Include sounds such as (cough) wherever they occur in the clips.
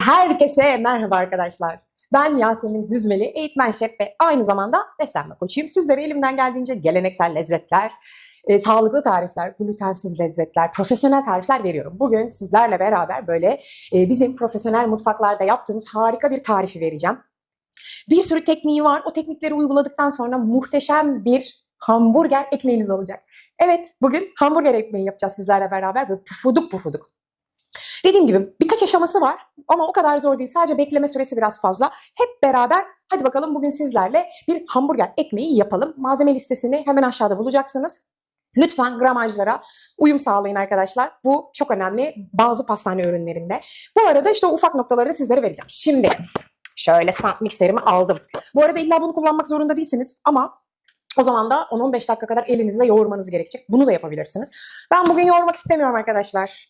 Herkese merhaba arkadaşlar. Ben Yasemin Hüzmeli, eğitmen şef ve aynı zamanda beslenme koçuyum. Sizlere elimden geldiğince geleneksel lezzetler, e, sağlıklı tarifler, glutensiz lezzetler, profesyonel tarifler veriyorum. Bugün sizlerle beraber böyle e, bizim profesyonel mutfaklarda yaptığımız harika bir tarifi vereceğim. Bir sürü tekniği var. O teknikleri uyguladıktan sonra muhteşem bir hamburger ekmeğiniz olacak. Evet, bugün hamburger ekmeği yapacağız sizlerle beraber. Böyle pufuduk pufuduk. Dediğim gibi birkaç aşaması var ama o kadar zor değil. Sadece bekleme süresi biraz fazla. Hep beraber hadi bakalım bugün sizlerle bir hamburger ekmeği yapalım. Malzeme listesini hemen aşağıda bulacaksınız. Lütfen gramajlara uyum sağlayın arkadaşlar. Bu çok önemli bazı pastane ürünlerinde. Bu arada işte o ufak noktaları da sizlere vereceğim. Şimdi şöyle mikserimi aldım. Bu arada illa bunu kullanmak zorunda değilsiniz ama o zaman da 10-15 dakika kadar elinizle yoğurmanız gerekecek. Bunu da yapabilirsiniz. Ben bugün yoğurmak istemiyorum arkadaşlar.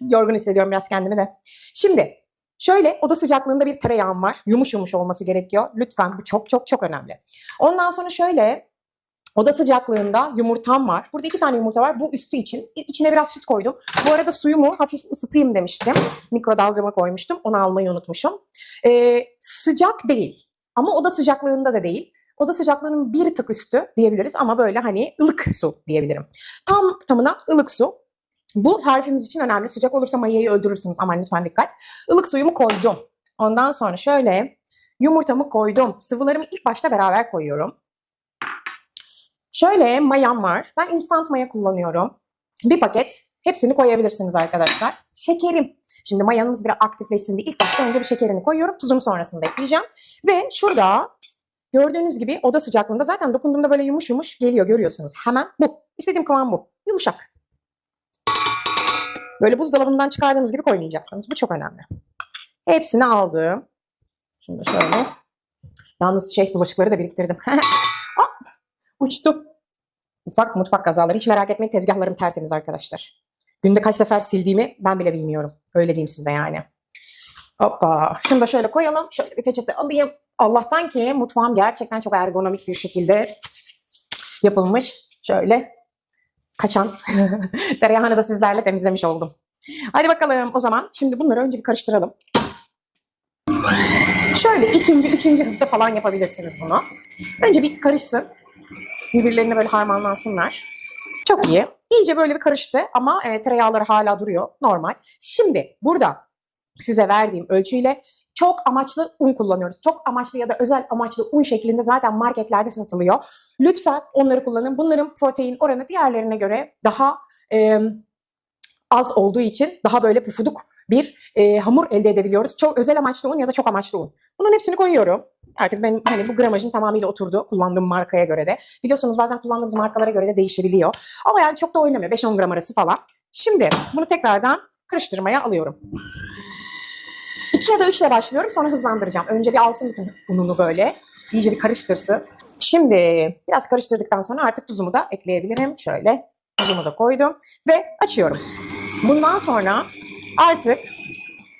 Yorgun hissediyorum biraz kendimi de. Şimdi şöyle oda sıcaklığında bir tereyağım var. Yumuş yumuş olması gerekiyor. Lütfen bu çok çok çok önemli. Ondan sonra şöyle Oda sıcaklığında yumurtam var. Burada iki tane yumurta var. Bu üstü için. İçine biraz süt koydum. Bu arada suyumu hafif ısıtayım demiştim. Mikrodalgama koymuştum. Onu almayı unutmuşum. Ee, sıcak değil. Ama oda sıcaklığında da değil. Oda sıcaklığının bir tık üstü diyebiliriz ama böyle hani ılık su diyebilirim. Tam tamına ılık su. Bu tarifimiz için önemli. Sıcak olursa mayayı öldürürsünüz. Aman lütfen dikkat. Ilık suyumu koydum. Ondan sonra şöyle yumurtamı koydum. Sıvılarımı ilk başta beraber koyuyorum. Şöyle mayam var. Ben instant maya kullanıyorum. Bir paket. Hepsini koyabilirsiniz arkadaşlar. Şekerim. Şimdi mayanız bir aktifleşsin diye ilk başta önce bir şekerini koyuyorum. Tuzumu sonrasında ekleyeceğim. Ve şurada gördüğünüz gibi oda sıcaklığında zaten dokunduğumda böyle yumuş yumuş geliyor görüyorsunuz. Hemen bu. İstediğim kıvam bu. Yumuşak. Böyle buzdolabından çıkardığınız gibi koymayacaksınız. Bu çok önemli. Hepsini aldım. Şunu da şöyle. Yalnız şey bulaşıkları da biriktirdim. (laughs) Hop, uçtu. Ufak mutfak kazaları. Hiç merak etmeyin tezgahlarım tertemiz arkadaşlar. Günde kaç sefer sildiğimi ben bile bilmiyorum. Öyle diyeyim size yani. Hoppa. Şunu da şöyle koyalım. Şöyle bir peçete alayım. Allah'tan ki mutfağım gerçekten çok ergonomik bir şekilde yapılmış. Şöyle kaçan (laughs) tereyağını da sizlerle temizlemiş oldum. Hadi bakalım o zaman. Şimdi bunları önce bir karıştıralım. Şöyle ikinci, üçüncü hızda falan yapabilirsiniz bunu. Önce bir karışsın. Birbirlerine böyle harmanlansınlar. Çok iyi. İyice böyle bir karıştı ama e, tereyağları hala duruyor. Normal. Şimdi burada size verdiğim ölçüyle çok amaçlı un kullanıyoruz. Çok amaçlı ya da özel amaçlı un şeklinde zaten marketlerde satılıyor. Lütfen onları kullanın. Bunların protein oranı diğerlerine göre daha e, az olduğu için daha böyle pufuduk bir e, hamur elde edebiliyoruz. Çok özel amaçlı un ya da çok amaçlı un. Bunun hepsini koyuyorum. Artık ben hani bu gramajım tamamıyla oturdu kullandığım markaya göre de. Biliyorsunuz bazen kullandığınız markalara göre de değişebiliyor. Ama yani çok da oynamıyor. 5-10 gram arası falan. Şimdi bunu tekrardan karıştırmaya alıyorum. 2 ya da 3 ile başlıyorum sonra hızlandıracağım. Önce bir alsın bütün ununu böyle. İyice bir karıştırsın. Şimdi biraz karıştırdıktan sonra artık tuzumu da ekleyebilirim. Şöyle tuzumu da koydum ve açıyorum. Bundan sonra artık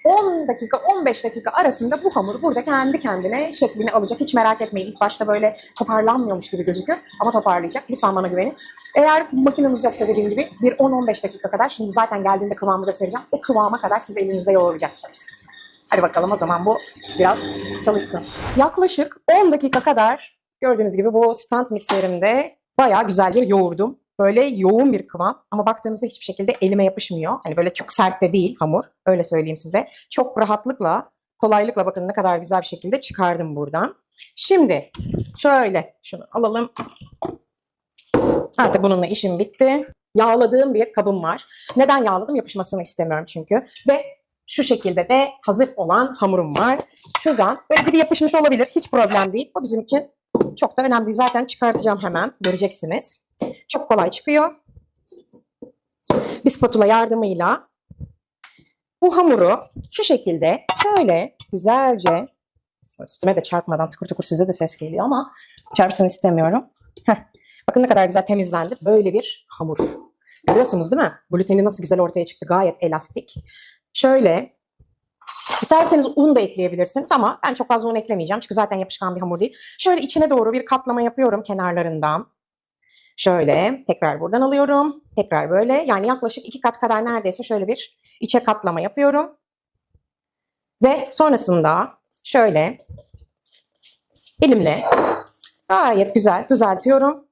10 dakika 15 dakika arasında bu hamur burada kendi kendine şeklini alacak. Hiç merak etmeyin. İlk başta böyle toparlanmıyormuş gibi gözükür ama toparlayacak. Lütfen bana güvenin. Eğer makineniz yoksa dediğim gibi bir 10-15 dakika kadar şimdi zaten geldiğinde kıvamı göstereceğim. O kıvama kadar siz elinizde yoğuracaksınız. Hadi bakalım o zaman bu biraz çalışsın. Yaklaşık 10 dakika kadar gördüğünüz gibi bu stand mikserimde bayağı güzel bir yoğurdum. Böyle yoğun bir kıvam ama baktığınızda hiçbir şekilde elime yapışmıyor. Hani böyle çok sert de değil hamur. Öyle söyleyeyim size. Çok rahatlıkla, kolaylıkla bakın ne kadar güzel bir şekilde çıkardım buradan. Şimdi şöyle şunu alalım. Artık bununla işim bitti. Yağladığım bir kabım var. Neden yağladım? Yapışmasını istemiyorum çünkü. Ve şu şekilde de hazır olan hamurum var. Şuradan böyle bir yapışmış olabilir. Hiç problem değil. O bizim için çok da önemli değil. Zaten çıkartacağım hemen. Göreceksiniz. Çok kolay çıkıyor. Bir spatula yardımıyla bu hamuru şu şekilde şöyle güzelce üstüme de çarpmadan tıkır tıkır size de ses geliyor ama çarpsın istemiyorum. Heh. Bakın ne kadar güzel temizlendi. Böyle bir hamur. Görüyorsunuz değil mi? Gluteni nasıl güzel ortaya çıktı. Gayet elastik. Şöyle isterseniz un da ekleyebilirsiniz ama ben çok fazla un eklemeyeceğim. Çünkü zaten yapışkan bir hamur değil. Şöyle içine doğru bir katlama yapıyorum kenarlarından. Şöyle tekrar buradan alıyorum. Tekrar böyle yani yaklaşık iki kat kadar neredeyse şöyle bir içe katlama yapıyorum. Ve sonrasında şöyle elimle gayet güzel düzeltiyorum.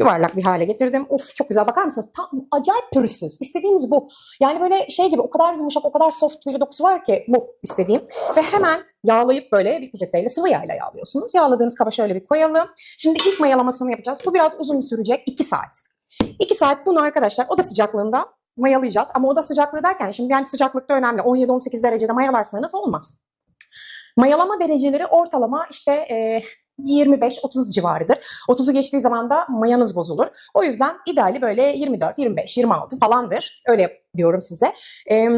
Yuvarlak bir hale getirdim. Of çok güzel bakar mısınız? Tam acayip pürüzsüz. İstediğimiz bu. Yani böyle şey gibi o kadar yumuşak o kadar soft bir dokusu var ki bu istediğim. Ve hemen yağlayıp böyle bir peçeteyle sıvı yağla yağlıyorsunuz. Yağladığınız kaba şöyle bir koyalım. Şimdi ilk mayalamasını yapacağız. Bu biraz uzun sürecek. 2 saat. 2 saat bunu arkadaşlar oda sıcaklığında mayalayacağız. Ama oda sıcaklığı derken şimdi yani sıcaklıkta önemli. 17-18 derecede mayalarsanız olmaz. Mayalama dereceleri ortalama işte e, 25-30 civarıdır. 30'u geçtiği zaman da mayanız bozulur. O yüzden ideali böyle 24, 25, 26 falandır. Öyle diyorum size. E,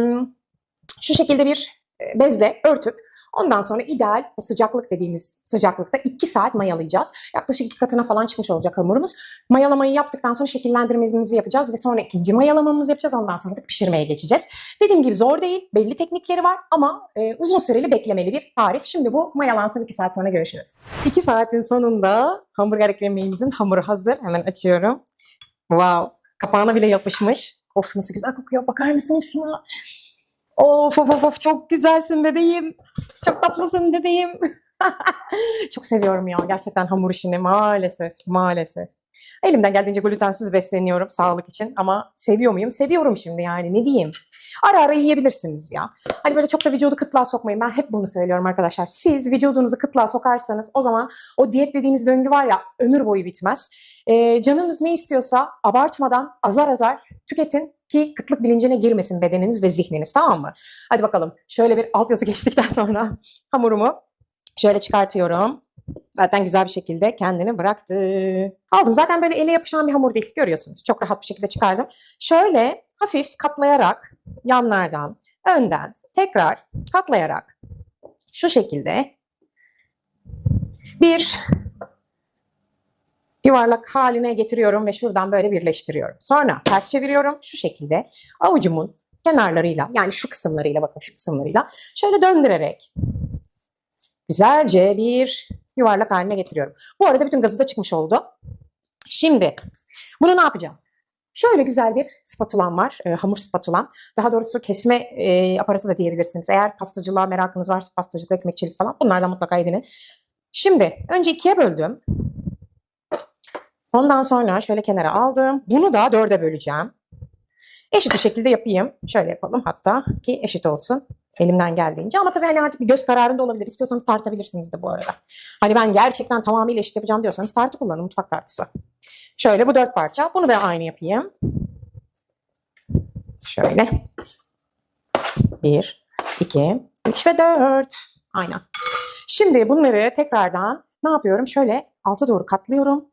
şu şekilde bir bezle örtüp ondan sonra ideal o sıcaklık dediğimiz sıcaklıkta 2 saat mayalayacağız. Yaklaşık iki katına falan çıkmış olacak hamurumuz. Mayalamayı yaptıktan sonra şekillendirmemizi yapacağız ve sonra ikinci mayalamamızı yapacağız. Ondan sonra da pişirmeye geçeceğiz. Dediğim gibi zor değil. Belli teknikleri var ama e, uzun süreli beklemeli bir tarif. Şimdi bu mayalansın 2 saat sonra görüşürüz. 2 saatin sonunda hamburger ekmeğimizin hamuru hazır. Hemen açıyorum. Wow. Kapağına bile yapışmış. Of nasıl güzel kokuyor. Bakar mısınız şuna? Of of of çok güzelsin bebeğim. Çok tatlısın bebeğim. (laughs) çok seviyorum ya gerçekten hamur işini maalesef maalesef. Elimden geldiğince glutensiz besleniyorum sağlık için ama seviyor muyum? Seviyorum şimdi yani ne diyeyim. Ara ara yiyebilirsiniz ya. Hani böyle çok da vücudu kıtlığa sokmayın. Ben hep bunu söylüyorum arkadaşlar. Siz vücudunuzu kıtlığa sokarsanız o zaman o diyet dediğiniz döngü var ya ömür boyu bitmez. Ee, canınız ne istiyorsa abartmadan azar azar tüketin ki kıtlık bilincine girmesin bedeniniz ve zihniniz tamam mı? Hadi bakalım şöyle bir altyazı (laughs) geçtikten sonra hamurumu şöyle çıkartıyorum. Zaten güzel bir şekilde kendini bıraktı. Aldım. Zaten böyle ele yapışan bir hamur değil. Görüyorsunuz. Çok rahat bir şekilde çıkardım. Şöyle hafif katlayarak yanlardan, önden tekrar katlayarak şu şekilde bir yuvarlak haline getiriyorum ve şuradan böyle birleştiriyorum. Sonra ters çeviriyorum şu şekilde avucumun kenarlarıyla yani şu kısımlarıyla bakın şu kısımlarıyla şöyle döndürerek güzelce bir yuvarlak haline getiriyorum. Bu arada bütün gazı da çıkmış oldu. Şimdi bunu ne yapacağım? Şöyle güzel bir spatulam var, e, hamur spatulam. Daha doğrusu kesme e, aparatı da diyebilirsiniz. Eğer pastacılığa merakınız varsa pastacılık, ekmekçilik falan bunlardan mutlaka edinin. Şimdi önce ikiye böldüm. Ondan sonra şöyle kenara aldım. Bunu da dörde böleceğim. Eşit bir şekilde yapayım. Şöyle yapalım hatta ki eşit olsun. Elimden geldiğince. Ama tabii hani artık bir göz kararında olabilir. İstiyorsanız tartabilirsiniz de bu arada. Hani ben gerçekten tamamıyla eşit yapacağım diyorsanız tartı kullanın. Mutfak tartısı. Şöyle bu dört parça. Bunu da aynı yapayım. Şöyle. Bir, iki, üç ve dört. Aynen. Şimdi bunları tekrardan ne yapıyorum? Şöyle alta doğru katlıyorum.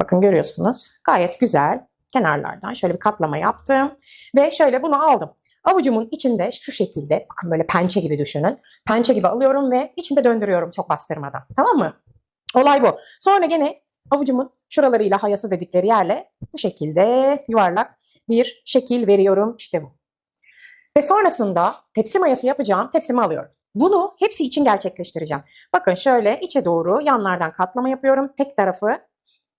Bakın görüyorsunuz. Gayet güzel. Kenarlardan şöyle bir katlama yaptım. Ve şöyle bunu aldım. Avucumun içinde şu şekilde bakın böyle pençe gibi düşünün. Pençe gibi alıyorum ve içinde döndürüyorum çok bastırmadan. Tamam mı? Olay bu. Sonra gene avucumun şuralarıyla hayası dedikleri yerle bu şekilde yuvarlak bir şekil veriyorum. İşte bu. Ve sonrasında tepsi mayası yapacağım. Tepsimi alıyorum. Bunu hepsi için gerçekleştireceğim. Bakın şöyle içe doğru yanlardan katlama yapıyorum. Tek tarafı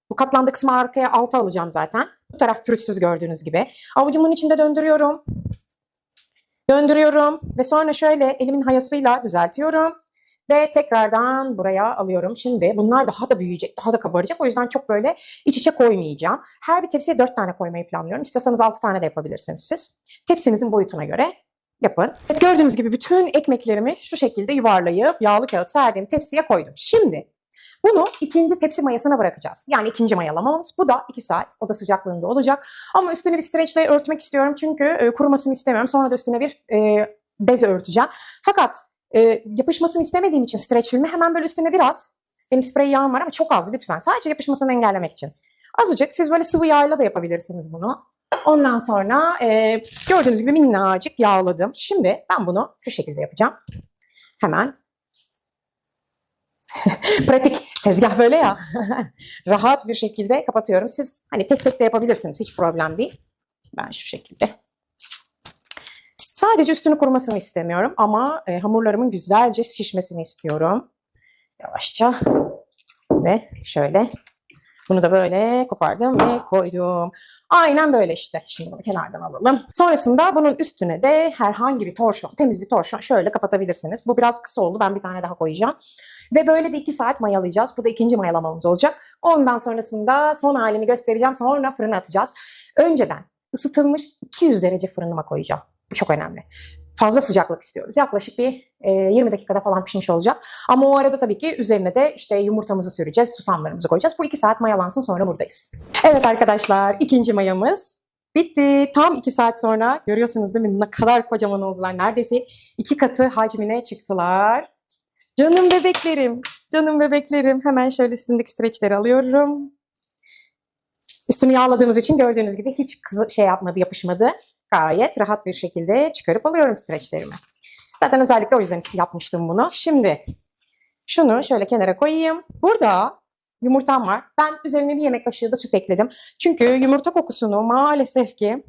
bu katlandığı kısmı arkaya alta alacağım zaten. Bu taraf pürüzsüz gördüğünüz gibi. Avucumun içinde döndürüyorum. Döndürüyorum ve sonra şöyle elimin hayasıyla düzeltiyorum. Ve tekrardan buraya alıyorum. Şimdi bunlar daha da büyüyecek, daha da kabaracak. O yüzden çok böyle iç içe koymayacağım. Her bir tepsiye 4 tane koymayı planlıyorum. İstiyorsanız 6 tane de yapabilirsiniz siz. Tepsinizin boyutuna göre yapın. Evet, gördüğünüz gibi bütün ekmeklerimi şu şekilde yuvarlayıp yağlı kağıt serdiğim tepsiye koydum. Şimdi bunu ikinci tepsi mayasına bırakacağız. Yani ikinci mayalamamız. Bu da 2 saat oda sıcaklığında olacak. Ama üstüne bir streçle örtmek istiyorum çünkü e, kurumasını istemiyorum. Sonra da üstüne bir e, bez örteceğim. Fakat e, yapışmasını istemediğim için streç filmi hemen böyle üstüne biraz benim sprey yağım var ama çok az lütfen. Sadece yapışmasını engellemek için. Azıcık siz böyle sıvı yağla da yapabilirsiniz bunu. Ondan sonra e, gördüğünüz gibi minnacık yağladım. Şimdi ben bunu şu şekilde yapacağım. Hemen (laughs) Pratik. Tezgah böyle ya. (laughs) Rahat bir şekilde kapatıyorum. Siz hani tek tek de yapabilirsiniz. Hiç problem değil. Ben şu şekilde. Sadece üstünü kurumasını istemiyorum ama e, hamurlarımın güzelce şişmesini istiyorum. Yavaşça ve şöyle Bunu da böyle kopardım ve koydum. Aynen böyle işte. Şimdi bunu kenardan alalım. Sonrasında bunun üstüne de herhangi bir torşon, temiz bir torşon şöyle kapatabilirsiniz. Bu biraz kısa oldu. Ben bir tane daha koyacağım. Ve böyle de 2 saat mayalayacağız. Bu da ikinci mayalamamız olacak. Ondan sonrasında son halini göstereceğim. Sonra fırına atacağız. Önceden ısıtılmış 200 derece fırınıma koyacağım. Bu çok önemli. Fazla sıcaklık istiyoruz. Yaklaşık bir e, 20 dakikada falan pişmiş olacak. Ama o arada tabii ki üzerine de işte yumurtamızı süreceğiz, susamlarımızı koyacağız. Bu 2 saat mayalansın sonra buradayız. Evet arkadaşlar ikinci mayamız bitti. Tam 2 saat sonra görüyorsunuz değil mi ne kadar kocaman oldular. Neredeyse iki katı hacmine çıktılar. Canım bebeklerim, canım bebeklerim. Hemen şöyle üstündeki streçleri alıyorum. Üstünü yağladığımız için gördüğünüz gibi hiç şey yapmadı, yapışmadı. Gayet rahat bir şekilde çıkarıp alıyorum streçlerimi. Zaten özellikle o yüzden yapmıştım bunu. Şimdi şunu şöyle kenara koyayım. Burada yumurtam var. Ben üzerine bir yemek kaşığı da süt ekledim. Çünkü yumurta kokusunu maalesef ki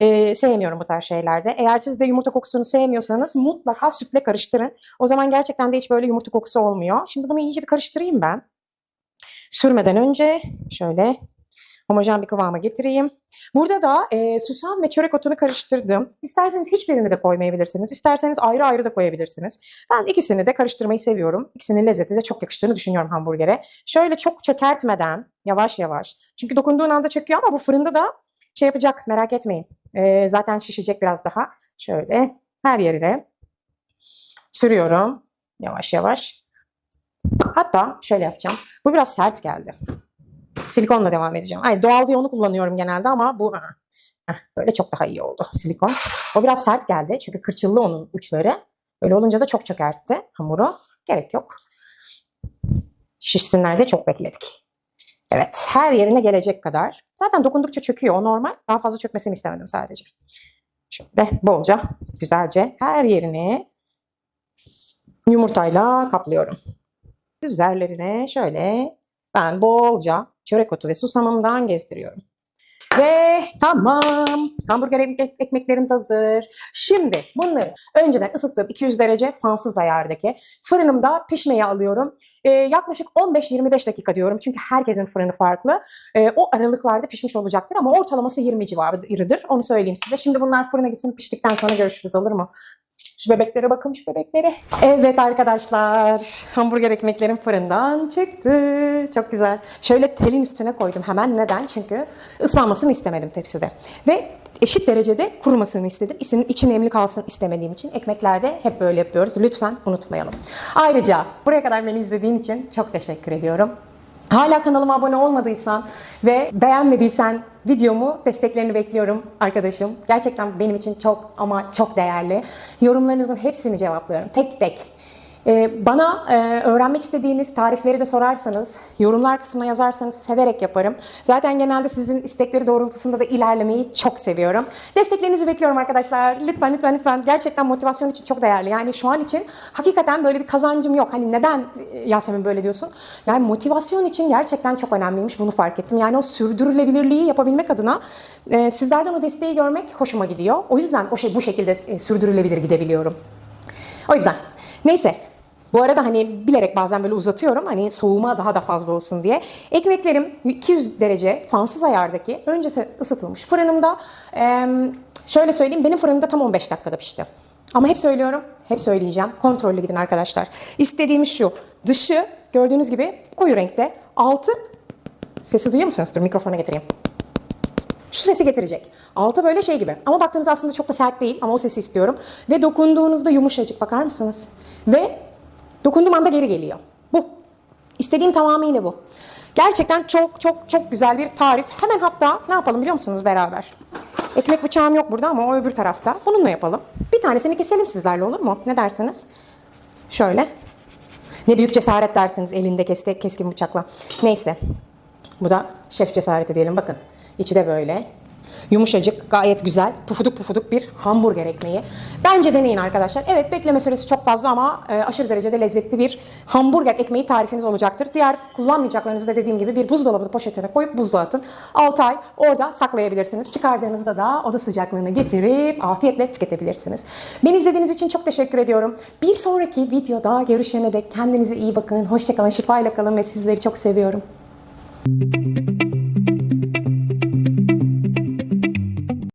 e, sevmiyorum bu tarz şeylerde. Eğer siz de yumurta kokusunu sevmiyorsanız mutlaka sütle karıştırın. O zaman gerçekten de hiç böyle yumurta kokusu olmuyor. Şimdi bunu iyice bir karıştırayım ben. Sürmeden önce şöyle homojen bir kıvama getireyim. Burada da e, susam ve çörek otunu karıştırdım. İsterseniz hiçbirini de koymayabilirsiniz. İsterseniz ayrı ayrı da koyabilirsiniz. Ben ikisini de karıştırmayı seviyorum. İkisinin lezzeti de çok yakıştığını düşünüyorum hamburgere. Şöyle çok çökertmeden yavaş yavaş. Çünkü dokunduğun anda çöküyor ama bu fırında da şey yapacak merak etmeyin. E, zaten şişecek biraz daha. Şöyle her yerine sürüyorum. Yavaş yavaş. Hatta şöyle yapacağım. Bu biraz sert geldi. Silikonla devam edeceğim. Ay doğal diye onu kullanıyorum genelde ama bu böyle çok daha iyi oldu silikon. O biraz sert geldi çünkü kırçıllı onun uçları. Öyle olunca da çok çökertti hamuru. Gerek yok. Şişsinler de çok bekledik. Evet her yerine gelecek kadar. Zaten dokundukça çöküyor o normal. Daha fazla çökmesini istemedim sadece. Şöyle bolca güzelce her yerini yumurtayla kaplıyorum. Üzerlerine şöyle ben bolca çörek otu ve susamımdan gezdiriyorum. Ve tamam. Hamburger ek- ekmeklerimiz hazır. Şimdi bunları önceden ısıttığım 200 derece fansız ayardaki fırınımda pişmeye alıyorum. Ee, yaklaşık 15-25 dakika diyorum. Çünkü herkesin fırını farklı. Ee, o aralıklarda pişmiş olacaktır ama ortalaması 20 civarıdır. Onu söyleyeyim size. Şimdi bunlar fırına gitsin piştikten sonra görüşürüz olur mu? Şu bebeklere bakın şu bebeklere. Evet arkadaşlar hamburger ekmeklerim fırından çıktı. Çok güzel. Şöyle telin üstüne koydum hemen. Neden? Çünkü ıslanmasını istemedim tepside. Ve eşit derecede kurumasını istedim. İçinin içi nemli kalsın istemediğim için ekmeklerde hep böyle yapıyoruz. Lütfen unutmayalım. Ayrıca buraya kadar beni izlediğin için çok teşekkür ediyorum. Hala kanalıma abone olmadıysan ve beğenmediysen videomu desteklerini bekliyorum arkadaşım. Gerçekten benim için çok ama çok değerli. Yorumlarınızın hepsini cevaplıyorum tek tek. Ee, bana e, öğrenmek istediğiniz tarifleri de sorarsanız, yorumlar kısmına yazarsanız severek yaparım. Zaten genelde sizin istekleri doğrultusunda da ilerlemeyi çok seviyorum. Desteklerinizi bekliyorum arkadaşlar. Lütfen lütfen lütfen. Gerçekten motivasyon için çok değerli. Yani şu an için hakikaten böyle bir kazancım yok. Hani neden e, Yasemin böyle diyorsun? Yani motivasyon için gerçekten çok önemliymiş. Bunu fark ettim. Yani o sürdürülebilirliği yapabilmek adına e, sizlerden o desteği görmek hoşuma gidiyor. O yüzden o şey bu şekilde sürdürülebilir gidebiliyorum. O yüzden neyse bu arada hani bilerek bazen böyle uzatıyorum hani soğuma daha da fazla olsun diye. Ekmeklerim 200 derece fansız ayardaki öncesi ısıtılmış fırınımda. Ee, şöyle söyleyeyim benim fırınımda tam 15 dakikada pişti. Ama hep söylüyorum, hep söyleyeceğim. Kontrollü gidin arkadaşlar. İstediğimiz şu. Dışı gördüğünüz gibi koyu renkte. Altı sesi duyuyor musunuz? Dur mikrofona getireyim. Şu sesi getirecek. Altı böyle şey gibi. Ama baktığınızda aslında çok da sert değil ama o sesi istiyorum. Ve dokunduğunuzda yumuşacık bakar mısınız? Ve dokunduğum anda geri geliyor. Bu. İstediğim tamamıyla bu. Gerçekten çok çok çok güzel bir tarif. Hemen hatta ne yapalım biliyor musunuz beraber? Ekmek bıçağım yok burada ama o öbür tarafta. Bununla yapalım. Bir tanesini keselim sizlerle olur mu? Ne dersiniz? Şöyle. Ne büyük cesaret dersiniz elinde kes- keskin bıçakla. Neyse. Bu da şef cesareti diyelim bakın. İçi de böyle. Yumuşacık, gayet güzel, pufuduk pufuduk bir hamburger ekmeği. Bence deneyin arkadaşlar. Evet bekleme süresi çok fazla ama e, aşırı derecede lezzetli bir hamburger ekmeği tarifiniz olacaktır. Diğer kullanmayacaklarınızı da dediğim gibi bir buzdolabı poşetine koyup buzluğa atın. 6 ay orada saklayabilirsiniz. Çıkardığınızda da oda sıcaklığına getirip afiyetle tüketebilirsiniz. Beni izlediğiniz için çok teşekkür ediyorum. Bir sonraki videoda görüşene dek kendinize iyi bakın. Hoşçakalın, şifayla kalın ve sizleri çok seviyorum.